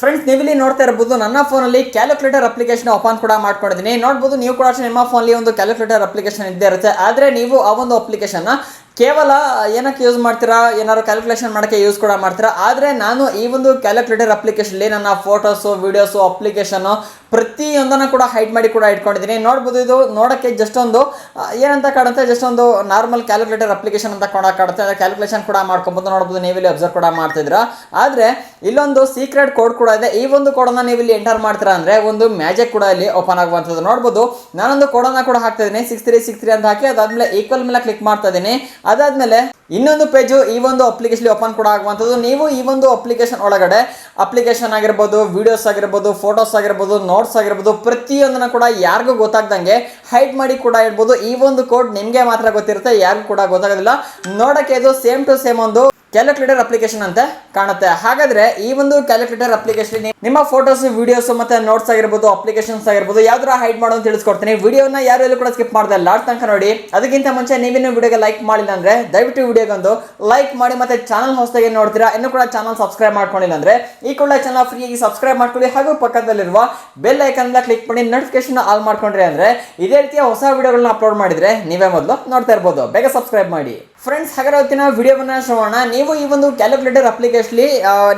Friends ನೀವಿಲ್ಲಿ ನೋಡ್ತಾ ಇರಬಹುದು ನನ್ನ ಫೋನಲ್ಲಿ ಕ್ಯಾಲ್ಕುಲೇಟರ್ ಅಪ್ಲಿಕೇಶನ್ ಓಪನ್ ಕೂಡ ಮಾಡ್ಕೊಂಡಿದ್ದೀನಿ. ನೋಡ್ಬೋದು, ನೀವು ಕೂಡ ನಿಮ್ಮ ನಿಮ್ಮ ಫೋನಲ್ಲಿ ಒಂದು ಕ್ಯಾಲ್ಕುಲೇಟರ್ ಅಪ್ಲಿಕೇಶನ್ ಇದ್ದೇ ಇರುತ್ತೆ. ಆದರೆ ನೀವು ಆ ಒಂದು ಅಪ್ಲಿಕೇಶನ್ನ ಕೇವಲ ಏನಕ್ಕೆ ಯೂಸ್ ಮಾಡ್ತೀರಾ? ಏನಾದ್ರು ಕ್ಯಾಲ್ಕುಲೇಷನ್ ಮಾಡೋಕ್ಕೆ ಯೂಸ್ ಕೂಡ ಮಾಡ್ತೀರಾ? ಆದರೆ ನಾನು ಈ ಒಂದು ಕ್ಯಾಲ್ಕುಲೇಟರ್ ಅಪ್ಲಿಕೇಶನ್ಲಿ ನನ್ನ ಫೋಟೋಸು ವೀಡಿಯೋಸು ಅಪ್ಲಿಕೇಶನು ಪ್ರತಿಯೊಂದನ್ನು ಕೂಡ ಹೈಡ್ ಮಾಡಿ ಕೂಡ ಇಟ್ಕೊಂಡಿದ್ದೀನಿ. ನೋಡ್ಬೋದು ಇದು ನೋಡೋಕ್ಕೆ ಜಸ್ಟ್ ಒಂದು ಏನಂತ ಕಾಣುತ್ತೆ? ಜಸ್ಟ್ ಒಂದು ನಾರ್ಮಲ್ ಕ್ಯಾಲ್ಕುಲೇಟರ್ ಅಪ್ಲಿಕೇಶನ್ ಅಂತ ಕಾಣುತ್ತೆ. ಅಂದರೆ ಕ್ಯಾಲ್ಕುಲೇಷನ್ ಕೂಡ ಮಾಡ್ಕೊಬೋದು. ನೋಡ್ಬೋದು ನೀವಿಲ್ಲಿ ಅಬ್ಸರ್ವ್ ಕೂಡ ಮಾಡ್ತಿದ್ದೀರಾ. ಆದರೆ ಇಲ್ಲೊಂದು ಸೀಕ್ರೆಟ್ ಕೋಡ್ ಕೂಡ ಇದೆ. ಈ ಒಂದು ಕೋಡನ್ನು ನೀವು ಇಲ್ಲಿ ಎಂಟರ್ ಮಾಡ್ತೀರಾ ಅಂದರೆ ಒಂದು ಮ್ಯಾಜಿಕ್ ಕೂಡ ಇಲ್ಲಿ ಓಪನ್ ಆಗುವಂಥದ್ದು. ನೋಡ್ಬೋದು ನಾನೊಂದು ಕೋಡನ್ನು ಕೂಡ ಹಾಕ್ತಾ ಇದ್ದೀನಿ. ಸಿಕ್ಸ್ ತ್ರೀ ಸಿಕ್ಸ್ ತ್ರೀ ಅಂತ ಹಾಕಿ ಅದಾದ್ಮೇಲೆ ಈಕ್ವಲ್ ಮೇಲೆ ಕ್ಲಿಕ್ ಮಾಡ್ತಾ ಇದ್ದೀನಿ. ಅದಾದ್ಮೇಲೆ ಇನ್ನೊಂದು ಪೇಜು, ಈ ಒಂದು ಅಪ್ಲಿಕೇಶನ್ ಓಪನ್ ಕೂಡ ಆಗುವಂಥದ್ದು. ನೀವು ಈ ಒಂದು ಅಪ್ಲಿಕೇಶನ್ ಒಳಗಡೆ ಅಪ್ಲಿಕೇಶನ್ ಆಗಿರ್ಬೋದು ವಿಡಿಯೋಸ್ ಆಗಿರ್ಬೋದು ಫೋಟೋಸ್ ಆಗಿರ್ಬೋದು ನೋಟ್ಸ್ ಆಗಿರ್ಬೋದು, ಪ್ರತಿಯೊಂದನ್ನು ಕೂಡ ಯಾರಿಗೂ ಗೊತ್ತಾಗ್ದಂಗೆ ಹೈಡ್ ಮಾಡಿ ಕೂಡ ಇರ್ಬೋದು ಈ ಒಂದು ಕೋಡ್ ನಿಮಗೆ ಮಾತ್ರ ಗೊತ್ತಿರುತ್ತೆ, ಯಾರಿಗೂ ಕೂಡ ಗೊತ್ತಾಗೋದಿಲ್ಲ. ನೋಡೋಕ್ಕೆ ಇದು ಸೇಮ್ ಟು ಸೇಮ್ ಒಂದು ಕ್ಯಾಲ್ಕುಲೇಟರ್ ಅಪ್ಲಿಕೇಶನ್ ಅಂತ ಕಾಣುತ್ತೆ. ಹಾಗಾದ್ರೆ ಈ ಒಂದು ಕ್ಯಾಲ್ಕುಲೇಟರ್ ಅಪ್ಲಿಕೇಶನ್ ನಿಮ್ಮ ಫೋಟೋಸ್ ವಿಡಿಯೋಸ್ ಮತ್ತೆ ನೋಟ್ಸ್ ಆಗಿರ್ಬೋದು ಅಪ್ಲಿಕೇಶನ್ಸ್ ಆಗಿರ್ಬೋದು ಯಾವ್ದಾರ ಹೈಡ್ ಮಾಡೋದು ತಿಳಿಸ್ಕೊಡ್ತೀನಿ. ವಿಡಿಯೋನ ಯಾರು ಎಲ್ಲೂ ಕೂಡ ಸ್ಕಿಪ್ ಮಾಡಿದೆ ಲಾಸ್ಟ್ ತನಕ ನೋಡಿ. ಅದಕ್ಕಿಂತ ಮುಂಚೆ ನೀವೇನು ವಿಡಿಯೋಗೆ ಲೈಕ್ ಮಾಡಿಲ್ಲ ಅಂದ್ರೆ ದಯವಿಟ್ಟು ವಿಡಿಯೋಗೊಂದು ಲೈಕ್ ಮಾಡಿ ಮತ್ತೆ ಚಾನಲ್ ಹೊಸದಾಗಿ ನೋಡ್ತೀರಾ. ಇನ್ನೂ ಕೂಡ ಚಾನಲ್ ಸಬ್ಸ್ಕ್ರೈಬ್ ಮಾಡ್ಕೊಂಡಿಲ್ಲ ಅಂದ್ರೆ ಈ ಕೂಡ ಚಾನಲ್ ಫ್ರೀಯಾಗಿ ಸಬ್ಸ್ಕ್ರೈಬ್ ಮಾಡ್ಕೊಳ್ಳಿ. ಹಾಗೂ ಪಕ್ಕದಲ್ಲಿರುವ ಬೆಲ್ ಐಕನ್ ಕ್ಲಿಕ್ ಮಾಡಿ ನೋಟಿಫಿಕೇಶನ್ ಆಲ್ ಮಾಡ್ಕೊಂಡ್ರಿ ಅಂದ್ರೆ ಇದೇ ರೀತಿಯ ಹೊಸ ವಿಡಿಯೋಗಳನ್ನ ಅಪ್ಲೋಡ್ ಮಾಡಿದ್ರೆ ನೀವೇ ಮೊದಲು ನೋಡ್ತಾ ಇರ್ಬೋದು. ಬೇಗ ಸಬ್ಸ್ಕ್ರೈಬ್ ಮಾಡಿ. ಫ್ರೆಂಡ್ಸ್ ಹಾಗಾದ್ರೆ ವಿಡಿಯೋವನ್ನ ಶೋಣ ನೀವು ಈ ಒಂದು ಕ್ಯಾಲ್ಕುಲೇಟರ್ ಅಪ್ಲಿಕೇಶನ್ಲಿ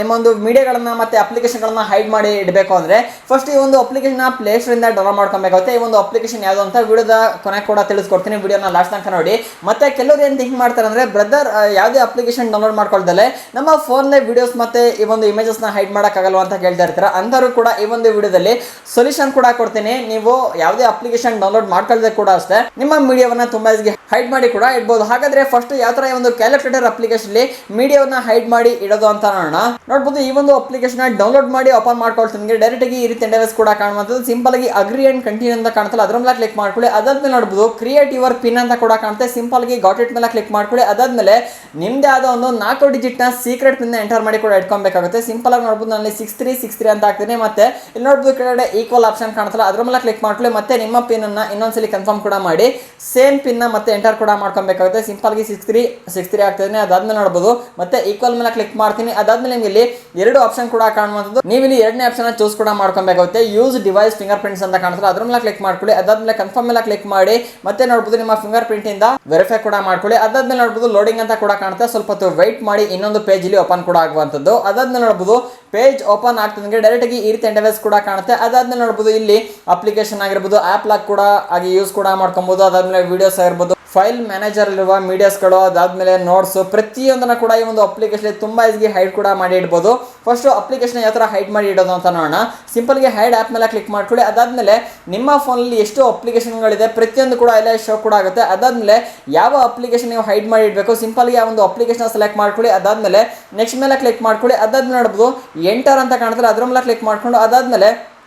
ನಿಮ್ಮ ಒಂದು ಮೀಡಿಯಾಗಳನ್ನ ಮತ್ತೆ ಅಪ್ಲಿಕೇಶನ್ಗಳನ್ನು ಹೈಡ್ ಮಾಡಿ ಇಡಬೇಕು ಅಂದ್ರೆ ಫಸ್ಟ್ ಈ ಒಂದು ಅಪ್ಲಿಕೇಶನ್ ಪ್ಲೇ ಇಂದ ಡೌನ್ಲೋಡ್ ಮಾಡ್ಕೊಬೇಕಾಗುತ್ತೆ. ಈ ಒಂದು ಅಪ್ಲಿಕೇಶನ್ ಯಾವುದು ಅಂತ ವಿಡಿಯೋದ ಕೊನೆ ಕೂಡ ತಿಳಿಸ್ಕೊಡ್ತೀನಿ. ವಿಡಿಯೋನ ಲಾಸ್ಟ್ ತನಕ ನೋಡಿ. ಮತ್ತೆ ಕೆಲವರು ಏನು ಥಿಂಕ್ ಮಾಡ್ತಾರೆ ಅಂದರೆ ಬ್ರದರ್ ಯಾವುದೇ ಅಪ್ಲಿಕೇಶನ್ ಡೌನ್ಲೋಡ್ ಮಾಡ್ಕೊಳ್ದಲೆ, ನಮ್ಮ ಫೋನ್ನೇ ವಿಡಿಯೋಸ್ ಮತ್ತೆ ಈ ಒಂದು ಇಮೇಜಸ್ನ ಹೈಡ್ ಮಾಡೋಕ್ಕಾಗಲ್ವ ಅಂತ ಕೇಳ್ತಾ ಇರ್ತಾರೆ? ಅಂಥವ್ರು ಕೂಡ ಈ ಒಂದು ವಿಡಿಯೋದಲ್ಲಿ ಸೊಲ್ಯೂಷನ್ ಕೂಡ ಕೊಡ್ತೀನಿ. ನೀವು ಯಾವುದೇ ಅಪ್ಲಿಕೇಶನ್ ಡೌನ್ಲೋಡ್ ಮಾಡ್ಕೊಳ್ದೆ ಕೂಡ ಅಷ್ಟೇ, ನಿಮ್ಮ ಮೀಡಿಯಾವನ್ನ ತುಂಬಾ ಹೈಡ್ ಮಾಡಿ ಕೂಡ ಇಡ್ಬೋದು. ಹಾಗಾದ್ರೆ ಫಸ್ಟ್ ಯಾವ ಥರ ಒಂದು ಕ್ಯಾಲ್ಕುಲೇಟರ್ ಅಪ್ಲಿಕೇಶನ್ ಮೀಡಿಯಾವನ್ನ ಹೈಡ್ ಮಾಡಿ ಇಡೋದು ಅಂತ ನೋಡೋಣ. ನೋಡ್ಬೋದು ಈ ಒಂದು ಅಪ್ಲಿಕೇಶನ್ ಡೌನ್ಲೋಡ್ ಮಾಡಿ ಓಪನ್ ಮಾಡ್ಕೊಳ್ತೀನಿ. ಡೈರೆಕ್ಟ್ ಆಗಿ ಈ ರೀತಿ ಇಂಟರ್ವೆಸ್ ಕೂಡ ಕಾಣುವಂಥದ್ದು. ಸಿಂಪಲ್ ಆಗಿ ಅಗ್ರಿ ಅಂಡ್ ಕಂಟಿನ್ಯೂ ಅಂತ ಕಾಣ್ತಲ್ಲ ಅದ್ರ ಮೇಲೆ ಕ್ಲಿಕ್ ಮಾಡ್ಕೊಳ್ಳಿ. ಅದಾದ್ಮೇಲೆ ನೋಡ್ಬೋದು ಕ್ರಿಯೇಟ್ ಯುವರ್ ಪಿನ್ ಅಂತ ಕೂಡ ಕಾಣುತ್ತೆ. ಸಿಂಪಲ್ ಆಗಿ ಗಾಟ್ ಇಟ್ ಮೇಲೆ ಕ್ಲಿಕ್ ಮಾಡ್ಕೊಳ್ಳಿ. ಅದಾದ್ಮೇಲೆ ನಿಮ್ದೇ ಆದ ಒಂದು ನಾಲ್ಕು ಡಿಜಿಟ್ ಸೀಕ್ರೆಟ್ ಪಿನ್ ಎಂಟರ್ ಮಾಡಿ ಕೂಡ ಇಟ್ಕೊಬೇಕಾಗುತ್ತೆ ಸಿಂಪಲ್ ಆಗಿ ನೋಡ್ಬೋದು ನಾನು ಸಿಕ್ಸ್ ತ್ರೀ ಸಿಕ್ಸ್ ತ್ರೀ ಅಂತ ಹಾಕ್ತೀನಿ. ಮತ್ತೆ ಇಲ್ಲಿ ನೋಡ್ಬೋದು ಕೆಳಗಡೆ ಈಕ್ವಲ್ ಆಪ್ಷನ್ ಕಾಣ್ತಲ್ಲ ಅದ್ರ ಮೇಲೆ ಕ್ಲಿಕ್ ಮಾಡ್ಕೊಳ್ಳಿ. ಮತ್ತೆ ನಿಮ್ಮ ಪಿನ್ ಅನ್ನ ಇನ್ನೊಂದ್ಸಲಿ ಕನ್ಫರ್ಮ್ ಕೂಡ ಮಾಡಿ ಸೇಮ್ ಪಿನ್ ಮತ್ತೆ ಎಂಟರ್ ಕೂಡ ಮಾಡ್ಕೊಬೇಕಾಗುತ್ತೆ ಸಿಂಪಲ್ ಆಗಿ ಸಿಕ್ಸ್ ತ್ರೀ ಸಿಕ್ಸ್ ತ್ರೀ ಆಗ್ತದೆ ಅದಾದ್ಮೇಲೆ ನೋಡ್ಬೋದು ಮತ್ತೆ ಈಕ್ವಲ್ ಮೇಲೆ ಕ್ಲಿಕ್ ಮಾಡ್ತೀನಿ. ಅದಾದ್ಮೇಲೆ ನಿಮ್ಗೆ ಇಲ್ಲಿ ಎರಡು ಆಪ್ಷನ್ ಕೂಡ ಕಾಣುವಂಥದ್ದು. ನೀವು ಇಲ್ಲಿ ಎರಡನೇ ಆಪ್ಷನ್ ಚೂಸ್ ಕೂಡ ಮಾಡ್ಕೊಬೇಕಾಗುತ್ತೆ. ಯೂಸ್ ಡಿವೈಸ್ ಫಿಂಗರ್ ಪ್ರಿಂಟ್ಸ್ ಅಂತ ಕಾಣ್ತಲ್ಲ ಅದ್ರ ಮೇಲೆ ಕ್ಲಿಕ್ ಮಾಡ್ಕೊಳ್ಳಿ. ಅದಾದ್ಮೇಲೆ ಕನ್ಫರ್ಮ್ ಮೇಲೆ ಕ್ಲಿಕ್ ಮಾಡಿ. ಮತ್ತೆ ನೋಡ್ಬೋದು ನಿಮ್ಮ ಫಿಂಗರ್ ಪ್ರಿಂಟ್ ಇಂದ ವೆರಿಫೈ ಕೂಡ ಮಾಡ್ಕೊಳ್ಳಿ. ಅದಾದ್ಮೇಲೆ ನೋಡ್ಬೋದು ಲೋಡಿಂಗ್ ಅಂತ ಕೂಡ ಕಾಣುತ್ತೆ. ಸ್ವಲ್ಪ ಹೊತ್ತು ವೆಯ್ಟ್ ಮಾಡಿ ಇನ್ನೊಂದು ಪೇಜ್ ಇಲ್ಲಿ ಓಪನ್ ಕೂಡ ಆಗುವಂಥದ್ದು. ಅದಾದ್ಮೇಲೆ ನೋಡ್ಬೋದು ಪೇಜ್ ಓಪನ್ ಡೈರೆಕ್ಟ್ ಆಗಿ ಈ ರೀತಿ ಇಂಟರ್ವೇಸ್ ಕೂಡ ಕಾಣುತ್ತೆ. ಅದಾದ್ಮೇಲೆ ನೋಡ್ಬೋದು ಇಲ್ಲಿ ಅಪ್ಲಿಕೇಶನ್ ಆಗಿರ್ಬೋದು ಆಪ್ ಲಾಕ್ ಕೂಡ ಆಗಿ ಯೂಸ್ ಕೂಡ ಮಾಡ್ಕೊಬೋದು. ಅದಾದ್ಮೇಲೆ ವಿಡಿಯೋಸ್ ಆಗಿರ್ಬೋದು. ಫೈಲ್ ಮ್ಯಾನೇಜರ್ ಇರುವ ಮೀಡಿಯಾಸ್ಗಳು ಅದಾದ್ಮೇಲೆ ನೋಟ್ಸ್ ಪ್ರತಿಯೊಂದನ್ನ ಕೂಡ ಈ ಒಂದು ಅಪ್ಲಿಕೇಶನ್ ತುಂಬಾ ಈಸಿಗೆ ಹೈಡ್ ಕೂಡ ಮಾಡಿ ಇಡ್ಬೋದು. ಫಸ್ಟ್ ಅಪ್ಲಿಕೇಶನ್ ಯಾವ ಥರ ಹೈಡ್ ಮಾಡಿ ಇಡೋದು ಅಂತ ನೋಡೋಣ. ಸಿಂಪಲ್ಗೆ ಹೈಡ್ ಆ್ಯಪ್ ಮೇಲೆ ಕ್ಲಿಕ್ ಮಾಡ್ಕೊಳ್ಳಿ. ಅದಾದ್ಮೇಲೆ ನಿಮ್ಮ ಫೋನಲ್ಲಿ ಎಷ್ಟು ಅಪ್ಲಿಕೇಶನ್ಗಳಿದೆ ಪ್ರತಿಯೊಂದು ಕೂಡ ಎಲ್ಲ ಶೋ ಕೂಡ ಆಗುತ್ತೆ. ಅದಾದ್ಮೇಲೆ ಯಾವ ಅಪ್ಲಿಕೇಶನ್ ನೀವು ಹೈಡ್ ಮಾಡಿ ಇಡಬೇಕು ಸಿಂಪಲ್ಗೆ ಆ ಒಂದು ಅಪ್ಲಿಕೇಶನ್ ಸೆಲೆಕ್ಟ್ ಮಾಡ್ಕೊಳ್ಳಿ. ಅದಾದ್ಮೇಲೆ ನೆಕ್ಸ್ಟ್ ಮೇಲೆ ಕ್ಲಿಕ್ ಮಾಡ್ಕೊಳ್ಳಿ. ಅದಾದ್ಮೇಲೆ ನೋಡ್ಬೋದು ಎಂಟರ್ ಅಂತ ಕಾಣ್ತಾರೆ ಅದ್ರ ಮೇಲೆ ಕ್ಲಿಕ್ ಮಾಡ್ಕೊಂಡು ಅದಾದಮೇಲೆ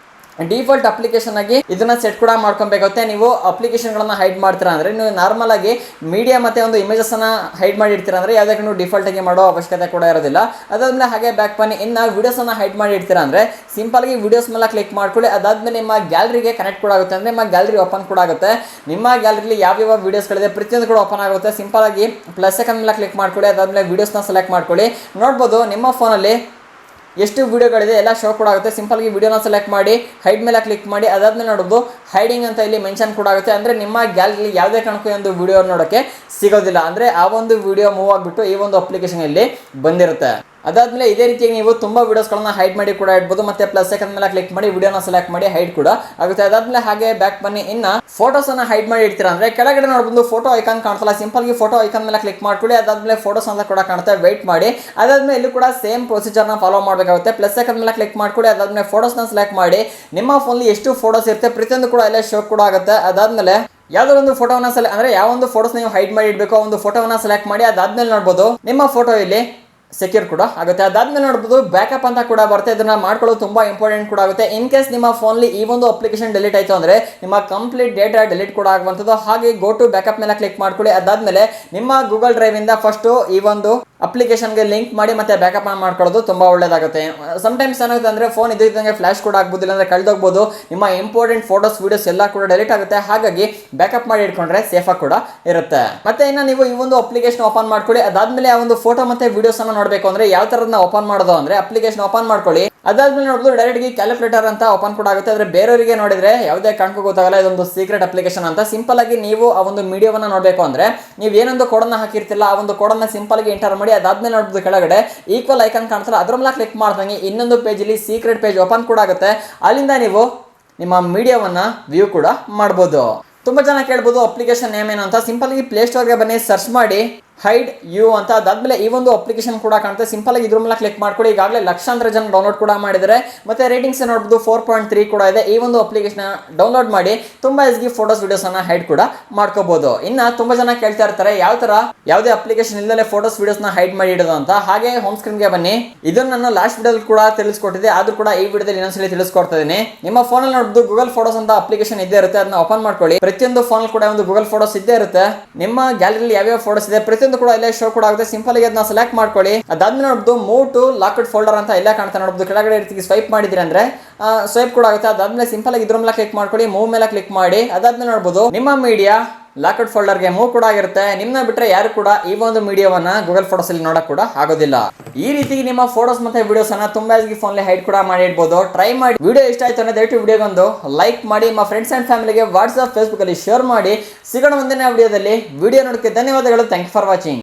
ಡಿಫಾಲ್ಟ್ ಅಪ್ಲಿಕೇಶನ್ ಆಗಿ ಇದನ್ನ ಸೆಟ್ ಕೂಡ ಮಾಡ್ಕೊಬೇಕಾಗುತ್ತೆ. ನೀವು ಅಪ್ಲಿಕೇಶನ್ಗಳನ್ನ ಹೈಡ್ ಮಾಡ್ತೀರಾ ಅಂದ್ರೆ, ನೀವು ನಾರ್ಮಲ್ ಆಗಿ ಮೀಡಿಯಾ ಮತ್ತೆ ಒಂದು ಇಮೇಜಸ್ ಅನ್ನ ಹೈಡ್ ಮಾಡಿ ಅಂದರೆ ಯಾವುದಕ್ಕೆ ನೀವು ಡಿಫಾಲ್ಟ್ ಆಗಿ ಮಾಡೋ ಅವಶ್ಯಕತೆ ಕೂಡ ಇರೋದಿಲ್ಲ. ಅದಾದ್ಮೇಲೆ ಹಾಗೆ ಬ್ಯಾಕ್ ಬನ್ನಿ. ಇನ್ನು ವಿಡಿಯೋಸ್ ಅನ್ನ ಹೈಡ್ ಮಾಡಿ ಇಡ್ತೀರಾ ಅಂದ್ರೆ ಸಿಂಪಲ್ ಆಗಿ ವಿಡಿಯೋಸ್ ಮೇಲೆ ಕ್ಲಿಕ್ ಮಾಡ್ಕೊಳ್ಳಿ. ಅದಾದ್ಮೇಲೆ ನಿಮ್ಮ ಗ್ಯಾಲರಿಗೆ ಕನೆಕ್ಟ್ ಕೂಡ ಆಗುತ್ತೆ ಅಂದ್ರೆ, ನಿಮ್ಮ ಗ್ಯಾಲರಿ ಓಪನ್ ಕೂಡ ಆಗುತ್ತೆ. ನಿಮ್ಮ ಗ್ಯಾಲರಿಲಿ ಯಾವ ಯಾವ ವಿಡಿಯೋಸ್ಗಳಿದೆ ಪ್ರತಿಯೊಂದು ಕೂಡ ಓಪನ್ ಆಗುತ್ತೆ. ಸಿಂಪಲ್ ಆಗಿ ಪ್ಲಸ್ ಸೆಕೆಂಡ್ ಮೇಲೆ ಕ್ಲಿಕ್ ಮಾಡ್ಕೊಳ್ಳಿ. ಅದಾದ್ಮೇಲೆ ವೀಡಿಯೋಸ್ನ ಸೆಲೆಕ್ಟ್ ಮಾಡ್ಕೊಳ್ಳಿ. ನೋಡ್ಬೋದು, ನಿಮ್ಮ ಫೋನಲ್ಲಿ ಎಷ್ಟು ವಿಡಿಯೋಗಳಿದೆ ಎಲ್ಲ ಶೋ ಕೂಡ ಆಗುತ್ತೆ. ಸಿಂಪಲ್ಗೆ ವಿಡಿಯೋನ ಸೆಲೆಕ್ಟ್ ಮಾಡಿ ಹೈಡ್ ಮೇಲೆ ಕ್ಲಿಕ್ ಮಾಡಿ, ಅದಾದ್ಮೇಲೆ ನೋಡೋದು ಹೈಡಿಂಗ್ ಅಂತ ಇಲ್ಲಿ ಮೆನ್ಷನ್ ಕೂಡ ಆಗುತ್ತೆ. ಅಂದರೆ ನಿಮ್ಮ ಗ್ಯಾಲರಿಲಿ ಯಾವುದೇ ಕಾರಣಕ್ಕೂ ಒಂದು ವಿಡಿಯೋ ನೋಡೋಕ್ಕೆ ಸಿಗೋದಿಲ್ಲ. ಅಂದರೆ ಆ ಒಂದು ವಿಡಿಯೋ ಮೂವ್ ಆಗಿಬಿಟ್ಟು ಈ ಒಂದು ಅಪ್ಲಿಕೇಶನ್ ಇಲ್ಲಿ ಬಂದಿರುತ್ತೆ. ಅದಾದ್ಮೇಲೆ ಇದೇ ರೀತಿಯಾಗಿ ನೀವು ತುಂಬ ವೀಡಿಯೋಸ್ಗಳನ್ನ ಹೈಡ್ ಮಾಡಿ ಕೂಡ ಇಡ್ಬೋದು. ಮತ್ತೆ ಪ್ಲಸ್ ಸೆಕೆಂಡ್ ಮೇಲೆ ಕ್ಲಿಕ್ ಮಾಡಿ ವಿಡಿಯೋನ ಸೆಲೆಕ್ಟ್ ಮಾಡಿ ಹೈಡ್ ಕೂಡ ಆಗುತ್ತೆ. ಅದಾದ್ಮೇಲೆ ಹಾಗೆ ಬ್ಯಾಕ್ ಬನ್ನಿ. ಇನ್ನ ಫೋಟೋಸ್ ಅನ್ನ ಹೈಡ್ ಮಾಡಿ ಇಡ್ತೀರಾ ಅಂದ್ರೆ ಕೆಳಗಡೆ ನೋಡ್ಬೋದು ಫೋಟೋ ಐಕಾನ್ ಕಾಣ್ತಲ್ಲ ಸಿಂಪಲ್ಗೆ ಫೋಟೋ ಐಕಾನ್ ಮೇಲೆ ಕ್ಲಿಕ್ ಮಾಡ್ಕೊಳ್ಳಿ. ಅದಾದ್ಮೇಲೆ ಫೋಟೋಸ್ ಅಂತ ಕೂಡ ಕಾಣುತ್ತೆ ವೆಯ್ಟ್ ಮಾಡಿ. ಅದಾದ್ಮೇಲೆ ಇಲ್ಲಿ ಕೂಡ ಸೇಮ್ ಪ್ರೊಸೀಜರ್ನ ಫಾಲೋ ಮಾಡಬೇಕಾಗುತ್ತೆ. ಪ್ಲಸ್ ಸೆಕೆಂಡ್ ಮೇಲೆ ಕ್ಲಿಕ್ ಮಾಡ್ಕೊಳ್ಳಿ. ಅದಾದ್ಮೇಲೆ ಫೋಟೋಸ್ನ ಸೆಲೆಕ್ಟ್ ಮಾಡಿ. ನಿಮ್ಮ ಫೋನಲ್ಲಿ ಎಷ್ಟು ಫೋಟೋಸ್ ಇರುತ್ತೆ ಪ್ರತಿಯೊಂದು ಕೂಡ ಎಲ್ಲ ಶೋ ಕೂಡ ಆಗುತ್ತೆ. ಅದಾದ್ಮೇಲೆ ಯಾವ್ದೋ ಒಂದು ಫೋಟೋವನ್ನ ಸೆಲೆ ಅಂದ್ರೆ ಯಾವ ಒಂದು ಫೋಟೋಸ್ ನೀವು ಹೈಡ್ ಮಾಡಿ ಇಡಬೇಕು, ಒಂದು ಫೋಟೋವನ್ನ ಸೆಲೆಕ್ಟ್ ಮಾಡಿ. ಅದಾದ್ಮೇಲೆ ನೋಡ್ಬೋದು. ನಿಮ್ಮ ಫೋಟೋ ಇಲ್ಲಿ ಸೆಕ್ಯೂರ್ ಕೂಡ ಆಗುತ್ತೆ. ಅದಾದ್ಮೇಲೆ ನೋಡ್ಬೋದು ಬ್ಯಾಕಪ್ ಅಂತ ಕೂಡ ಬರುತ್ತೆ. ಇದನ್ನ ಮಾಡ್ಕೊಳ್ಳೋದು ತುಂಬಾ ಇಂಪಾರ್ಟೆಂಟ್ ಕೂಡ ಆಗುತ್ತೆ. ಇನ್ ಕೇಸ್ ನಿಮ್ಮ ಫೋನ್ಲಿ ಈ ಒಂದು ಅಪ್ಲಿಕೇಶನ್ ಡಿಲೀಟ್ ಆಯ್ತು ಅಂದ್ರೆ, ನಿಮ್ಮ ಕಂಪ್ಲೀಟ್ ಡೇಟಾ ಡಿಲೀಟ್ ಕೂಡ ಆಗುವಂಥದ್ದು. ಹಾಗೆ ಗೋ ಟು ಬ್ಯಾಕಪ್ ಮೇಲೆ ಕ್ಲಿಕ್ ಮಾಡ್ಕೊಳ್ಳಿ. ಅದಾದ್ಮೇಲೆ ನಿಮ್ಮ ಗೂಗಲ್ ಡ್ರೈವ್ ಇಂದ ಫಸ್ಟ್ ಈ ಒಂದು ಅಪ್ಲಿಕೇಶನ್ಗೆ ಲಿಂಕ್ ಮಾಡಿ ಮತ್ತೆ ಬ್ಯಾಕಪ್ ಮಾಡ್ಕೊಳ್ಳೋದು ತುಂಬಾ ಒಳ್ಳೇದಾಗುತ್ತೆ. ಸಮ್ಟೈಮ್ಸ್ ಏನಾಗುತ್ತೆ ಅಂದರೆ ಫೋನ್ ಇದ್ದಂಗೆ ಫ್ಲಾಶ್ ಕೂಡ ಆಗ್ಬೋದಿಲ್ಲ ಅಂದ್ರೆ ಕಳೆದೋಗ್ಬೋದು. ನಿಮ್ಮ ಇಂಪಾರ್ಟೆಂಟ್ ಫೋಟೋಸ್ ವೀಡಿಯೋಸ್ ಎಲ್ಲ ಕೂಡ ಡೈರೆಕ್ಟ್ ಆಗುತ್ತೆ. ಹಾಗಾಗಿ ಬ್ಯಾಕಪ್ ಮಾಡಿ ಇಟ್ಕೊಂಡ್ರೆ ಸೇಫಾಗಿ ಕೂಡ ಇರುತ್ತೆ. ಮತ್ತೆ ಇನ್ನು ನೀವು ಈ ಒಂದು ಅಪ್ಲಿಕೇಶನ್ ಓಪನ್ ಮಾಡ್ಕೊಳ್ಳಿ. ಅದಾದ್ಮೇಲೆ ಆ ಒಂದು ಫೋಟೋ ಮತ್ತೆ ವಿಡಿಯೋಸ್ ಅನ್ನ ನೋಡಬೇಕು ಅಂದ್ರೆ ಯಾವ ತರದನ್ನ ಓಪನ್ ಮಾಡೋದು ಅಂದ್ರೆ ಅಪ್ಲಿಕೇಶನ್ ಓಪನ್ ಮಾಡ್ಕೊಳ್ಳಿ. ಅದಾದ್ಮೇಲೆ ನೋಡೋದು ಡೈರೆಕ್ಟ್ಗೆ ಕ್ಯಾಲ್ಕುಲೇಟರ್ ಅಂತ ಓಪನ್ ಕೂಡ ಆಗುತ್ತೆ. ಆದರೆ ಬೇರೆಯವರಿಗೆ ನೋಡಿದ್ರೆ ಯಾವುದೇ ಕಾಣ್ಕೋ ಗೊತ್ತಾಗಲ್ಲ. ಇದೊಂದು ಸೀಕ್ರೆಟ್ ಅಪ್ಲಿಕೇಶನ್ ಅಂತ. ಸಿಂಪಲ್ ಆಗಿ ನೀವು ಆ ಒಂದು ಮೀಡಿಯಾವನ್ನ ನೋಡಬೇಕು ಅಂದ್ರೆ ನೀವು ಏನೊಂದು ಕೋಡನ್ನು ಹಾಕಿರ್ತಿಲ್ಲ ಆ ಒಂದು ಕೋಡನ್ನು ಸಿಂಪಲ್ ಆಗಿ ಎಂಟರ್ ಮಾಡಿ ಅದಾದ್ಮೇಲೆ ನೋಡ್ಬೋದು ಕೆಳಗಡೆ ಈಕ್ವಲ್ ಐಕನ್ ಕಾಣ್ತಾರೆ ಅದ್ರ ಮೇಲೆ ಕ್ಲಿಕ್ ಮಾಡ್ದಂಗೆ ಇನ್ನೊಂದು ಪೇಜಲ್ಲಿ ಸೀಕ್ರೆಟ್ ಪೇಜ್ ಓಪನ್ ಕೂಡ ಆಗುತ್ತೆ. ಅಲ್ಲಿಂದ ನೀವು ನಿಮ್ಮ ಮೀಡಿಯಾವನ್ನ ವ್ಯೂ ಕೂಡ ಮಾಡ್ಬೋದು. ತುಂಬಾ ಜನ ಕೇಳ್ಬೋದು ಅಪ್ಲಿಕೇಶನ್ ನೇಮ್ ಏನು ಅಂತ. ಸಿಂಪಲ್ ಆಗಿ ಪ್ಲೇಸ್ಟೋರ್ಗೆ ಬನ್ನಿ ಸರ್ಚ್ ಮಾಡಿ. ಹೈಡ್ ಯು ಅಂತ ಅದಾದ್ಮೇಲೆ ಈ ಒಂದು ಅಪ್ಲಿಕೇಶನ್ ಕೂಡ ಕಾಣುತ್ತೆ ಸಿಂಪಲ್ ಆಗಿ ಇದ್ರ ಮೇಲೆ ಕ್ಲಿಕ್ ಮಾಡ್ಕೊಡಿ. ಈಗಾಗಲೇ ಲಕ್ಷಾಂತರ ಜನ ಡೌನ್ಲೋಡ್ ಕೂಡ ಮಾಡಿದರೆ ಮತ್ತೆ ರೇಟಿಂಗ್ಸ್ ನೋಡ್ಬೋದು ಫೋರ್ ಪಾಯಿಂಟ್ ತ್ರೀ ಕೂಡ ಇದೆ. ಈ ಒಂದು ಅಪ್ಲಿಕೇಶನ್ ಡೌನ್ಲೋಡ್ ಮಾಡಿ ತುಂಬಾ ಈಸ್ಗಿ ಫೋಟೋಸ್ ವಿಡಿಯೋಸ್ ಅನ್ನ ಹೈಡ್ ಕೂಡ ಮಾಡ್ಕೋಬಹುದು ಇನ್ನ ತುಂಬಾ ಜನ ಕೇಳ್ತಾ ಇರ್ತಾರೆ, ಯಾವ ತರ ಯಾವುದೇ ಅಪ್ಲಿಕೇಶನ್ ಇಲ್ಲದೆ ಫೋಟೋಸ್ ವಿಡಿಯೋಸ್ನ ಹೈಡ್ ಮಾಡಿ ಇಡೋದು ಅಂತ. ಹಾಗೆ ಹೋಮ್ ಸ್ಕ್ರೀನ್ಗೆ ಬನ್ನಿ. ಇದನ್ನು ನಾನು ಲಾಸ್ಟ್ ವಿಡಿಯೋದಲ್ಲಿ ಕೂಡ ತಿಳಿಸ್ಕೊಟ್ಟಿದೆ ಆದ್ರೂ ಕೂಡ ಈ ವಿಡಿಯೋದಲ್ಲಿ ಇನ್ನೊಂದ್ಸಲಿ ತಿಳಿಸ್ಕೊಡ್ತಾ ಇದೀನಿ ನಿಮ್ಮ ಫೋನಲ್ಲಿ ನೋಡಬಹುದು ಗೂಗಲ್ ಫೋಟೋಸ್ ಅಂತ ಅಪ್ಲಿಕೇಶನ್ ಇದ್ದೇ ಇರುತ್ತೆ. ಅದನ್ನ ಓಪನ್ ಮಾಡ್ಕೊಳ್ಳಿ. ಪ್ರತಿಯೊಂದು ಫೋನ್ ಕೂಡ ಒಂದು ಗೂಗಲ್ ಫೋಟೋಸ್ ಇದ್ದೇ ಇರುತ್ತೆ. ನಿಮ್ಮ ಗ್ಯಾಲರಿಲಿ ಯಾವ್ಯಾವ ಫೋಟೋಸ್ ಇದೆ? ಪ್ರತಿಯೊಂದು ಕೂಡ ಇಲ್ಲೇ ಶೋ ಕೂಡ ಆಗುತ್ತೆ. ಸಿಂಪಲ್ ಆಗಿ ಅದನ್ನ ಸೆಲೆಕ್ಟ್ ಮಾಡ್ಕೊಳ್ಳಿ. ಅದಾದ್ಮೇಲೆ ನೋಡಬಹುದು ಮೂವ್ ಟು ಲಾಕ್ಡ್ ಫೋಲ್ಡರ್ ಅಂತ ಇಲ್ಲೇ ಕಾಣ್ತಾ ನೋಡಬಹುದು ಕೆಳಗಡೆ ರೀತಿ ಸ್ವೈಪ್ ಮಾಡಿದ್ರಿ ಅಂದ್ರೆ ಸ್ವೈಪ್ ಕೂಡ ಆಗುತ್ತೆ. ಅದಾದ್ಮೇಲೆ ಸಿಂಪಲ್ ಆಗಿ ಇದ್ರ ಮೇಲೆ ಕ್ಲಿಕ್ ಮಾಡ್ಕೊಳ್ಳಿ, ಮೂವ್ ಮೇಲೆ ಕ್ಲಿಕ್ ಮಾಡಿ. ಅದಾದ್ಮೇಲೆ ನೋಡ್ಬೋದು, ನಿಮ್ಮ ಮೀಡಿಯಾ ಲಾಕ್ಡ್ ಫೋಲ್ಡರ್ಗೆ ಮೂವ್ ಕೂಡ ಆಗಿರುತ್ತೆ. ನಿಮ್ಮನ್ನ ಬಿಟ್ಟರೆ ಯಾರು ಕೂಡ ಈ ಒಂದು ಮೀಡಿಯಾವನ್ನ ಗೂಗಲ್ ಫೋಟೋಸಲ್ಲಿ ನೋಡಕ್ ಕೂಡ ಆಗೋದಿಲ್ಲ. ಈ ರೀತಿ ನಿಮ್ಮ ಫೋಟೋಸ್ ಮತ್ತೆ ವಿಡಿಯೋಸ್ ಅನ್ನ ತುಂಬಾ ಫೋನ್ ಹೈಡ್ ಕೂಡ ಮಾಡಿ ಇಡ್ಬೋದು. ಟ್ರೈ ಮಾಡಿ. ವಿಡಿಯೋ ಇಷ್ಟ ಆಯ್ತು ಅಂದ್ರೆ ದಯವಿಟ್ಟು ವಿಡಿಯೋಗೊಂದು ಲೈಕ್ ಮಾಡಿ. ನಿಮ್ಮ ಫ್ರೆಂಡ್ಸ್ ಅಂಡ್ ಫ್ಯಾಮಿಲಿಗೆ ಫೇಸ್ಬುಕ್ ಅಲ್ಲಿ ಶೇರ್ ಮಾಡಿ. ಸಿಗೋಣ ಒಂದನೇ ವಿಡಿಯೋದಲ್ಲಿ ವಿಡಿಯೋ ನೋಡಕ್ಕೆ ಧನ್ಯವಾದಗಳು. Thank you for watching